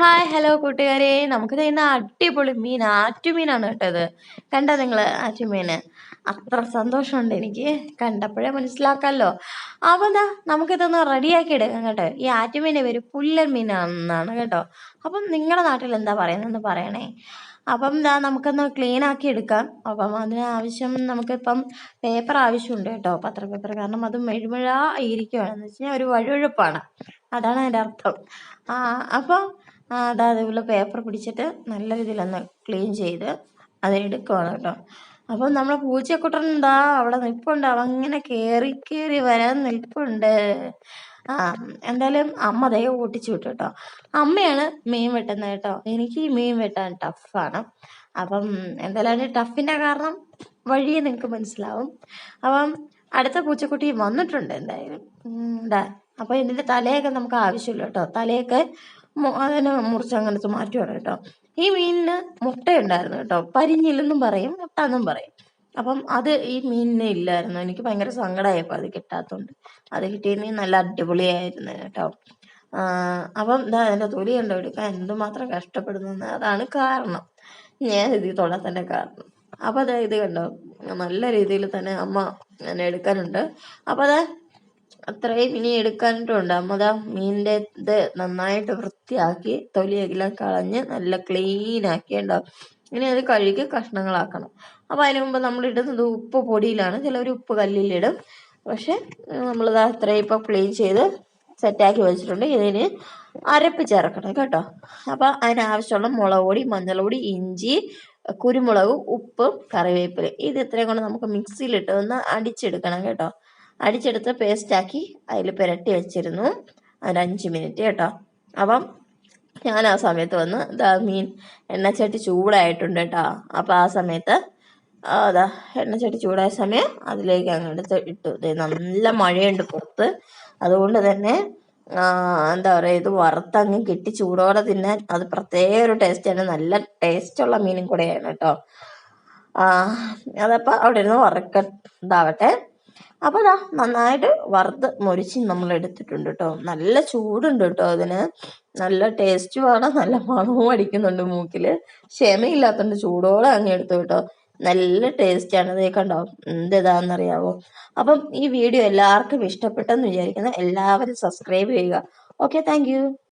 Hi hello കൂട്ടുകാരെ. നമുക്ക് തരുന്ന അടിപൊളി മീൻ ആറ്റുമീനാണ് കേട്ടത്. കണ്ട നിങ്ങൾ ആറ്റുമീൻ അത്ര സന്തോഷമുണ്ട് എനിക്ക്. കണ്ടപ്പോഴേ മനസ്സിലാക്കാമല്ലോ അപ്പം എന്താ നമുക്കിതൊന്ന് റെഡിയാക്കി എടുക്കാം കേട്ടോ. ഈ ആറ്റുമീന്റെ പേര് പുല്ലൻ മീനാണെന്നാണ് കേട്ടോ. അപ്പം നിങ്ങളുടെ നാട്ടിൽ എന്താ പറയുന്നതെന്ന് പറയണേ. അപ്പം എന്താ നമുക്കൊന്ന് ക്ലീൻ ആക്കി എടുക്കാം. അപ്പം അതിന് ആവശ്യം നമുക്കിപ്പം പേപ്പർ ആവശ്യമുണ്ട് കേട്ടോ. പത്ര പേപ്പർ കാരണം അത് മെഴുമഴ ഇരിക്കുകയാണെന്ന് വെച്ച് കഴിഞ്ഞാൽ ഒരു വഴുവഴുപ്പാണ്. അതാണ് അതിന്റെ അർത്ഥം. ആ അപ്പോൾ അതാ അതേപോലെ പേപ്പർ പിടിച്ചിട്ട് നല്ല രീതിയിലൊന്ന് ക്ലീൻ ചെയ്ത് അതിനെടുക്കുവാണ് കേട്ടോ. അപ്പം നമ്മളെ പൂച്ചക്കുട്ടൻ എന്താ അവിടെ നിൽപ്പുണ്ട് അവ ഇങ്ങനെ കയറി കയറി വരാൻ നിൽപ്പുണ്ട്. ആ എന്തായാലും അമ്മ ദയ ഓട്ടിച്ചു വിട്ടു കേട്ടോ. അമ്മയാണ് മീൻ വെട്ടുന്നത് കേട്ടോ. എനിക്ക് ഈ മീൻ വെട്ടാൻ ടഫാണ് അപ്പം എന്തായാലും അതിന്റെ ടഫിന്റെ കാരണം വഴിയെ നിങ്ങൾക്ക് മനസ്സിലാവും. അപ്പം അടുത്ത പൂച്ചക്കുട്ടി വന്നിട്ടുണ്ട് എന്തായാലും. ഇതാ അപ്പോൾ ഇതിന്റെ തലയൊക്കെ നമുക്ക് ആവശ്യമില്ല കേട്ടോ. തലയൊക്കെ അതിനെ മുറിച്ച് അങ്ങനത്തെ മാറ്റുവാണ് കേട്ടോ. ഈ മീനിന് മുട്ടയുണ്ടായിരുന്നു കേട്ടോ. പരിഞ്ഞില്ലെന്നും പറയും മുട്ട എന്നും പറയും. അപ്പം അത് ഈ മീനിന് ഇല്ലായിരുന്നു. എനിക്ക് ഭയങ്കര സങ്കടമായപ്പോൾ അത് കിട്ടാത്തതുകൊണ്ട് അത് കിട്ടിയിരുന്നെങ്കിൽ നല്ല അടിപൊളിയായിരുന്നു കേട്ടോ. അപ്പം ഇതാ അതിന്റെ തൊലി കണ്ടോ എടുക്കാൻ എന്തുമാത്രം കഷ്ടപ്പെടുന്നു അതാണ് കാരണം. ഞാൻ ഇതിൽ തൊടാത്തതിന്റെ കാരണം. അപ്പോൾ അതാ ഇത് കണ്ടോ? നല്ല രീതിയിൽ തന്നെ അമ്മ എന്നെ എടുക്കാനുണ്ട്. അപ്പോൾ അതാ അത്രയും ഇനി എടുക്കാനിട്ടുണ്ട്. അമ്മതാ മീനിന്റെ ഇത് നന്നായിട്ട് വൃത്തിയാക്കി തൊലിയെല്ലാം കളഞ്ഞ് നല്ല ക്ലീൻ ആക്കിയുണ്ടാവും ഇനി അത് കഴുകി കഷ്ണങ്ങളാക്കണം. അപ്പോൾ അതിന് മുമ്പ് നമ്മൾ ഇടുന്നത് ഉപ്പ് പൊടിയിലാണ്. ചിലവർ ഉപ്പ് കല്ലിലിടും. പക്ഷെ നമ്മളിത് അത്രയും ഇപ്പോൾ ക്ലീൻ ചെയ്ത് സെറ്റാക്കി വെച്ചിട്ടുണ്ട്. ഇതിന് അരപ്പ് ചേർക്കണം കേട്ടോ. അപ്പോൾ അതിനാവശ്യമുള്ള മുളക് പൊടി മഞ്ഞൾപ്പൊടി ഇഞ്ചി കുരുമുളകും ഉപ്പും കറിവേപ്പില. ഇത് ഇത്രയും കൊണ്ട് നമുക്ക് മിക്സിയിലിട്ട് ഒന്ന് അടിച്ചെടുക്കണം കേട്ടോ. അടിച്ചെടുത്ത് പേസ്റ്റാക്കി അതിൽ പുരട്ടി വെച്ചിരുന്നു. അതിനഞ്ച് മിനിറ്റ് കേട്ടോ. അപ്പം ഞാൻ ആ സമയത്ത് വന്ന് ഇതാ മീൻ എണ്ണച്ചട്ടി ചൂടായിട്ടുണ്ട് കേട്ടോ. അപ്പോൾ ആ സമയത്ത് അതാ എണ്ണച്ചട്ടി ചൂടായ സമയം അതിലേക്ക് അങ്ങെടുത്ത് ഇട്ടു. നല്ല മഴയുണ്ട് പുറത്ത്. അതുകൊണ്ട് തന്നെ എന്താ പറയുക ഇത് വറുത്തങ്ങ് കിട്ടി ചൂടോടെ തിന്നാൻ അത് പ്രത്യേക ഒരു ടേസ്റ്റാണ് നല്ല ടേസ്റ്റുള്ള മീനും കൂടെയാണ് കേട്ടോ. അതപ്പോൾ അവിടെ ഇരുന്ന് വറക്ക ഇതാവട്ടെ അപ്പോൾ ഇതാ നന്നായിട്ട് വറുത്ത് മൊരിച്ച് നമ്മൾ എടുത്തിട്ടുണ്ട് കേട്ടോ നല്ല ചൂടുണ്ട് കേട്ടോ അതിന്. നല്ല ടേസ്റ്റുമാണ് നല്ല മണവും അടിക്കുന്നുണ്ട് മൂക്കിൽ ക്ഷമയില്ലാത്തതുകൊണ്ട് ചൂടോടെ അങ്ങ് എടുത്തു കേട്ടോ നല്ല ടേസ്റ്റാണ് അതേ കണ്ടോ? എന്തിതാണെന്നറിയാവോ അപ്പം ഈ വീഡിയോ എല്ലാവർക്കും ഇഷ്ടപ്പെട്ടെന്ന് വിചാരിക്കുന്നു. എല്ലാവരും സബ്സ്ക്രൈബ് ചെയ്യുക. Okay thank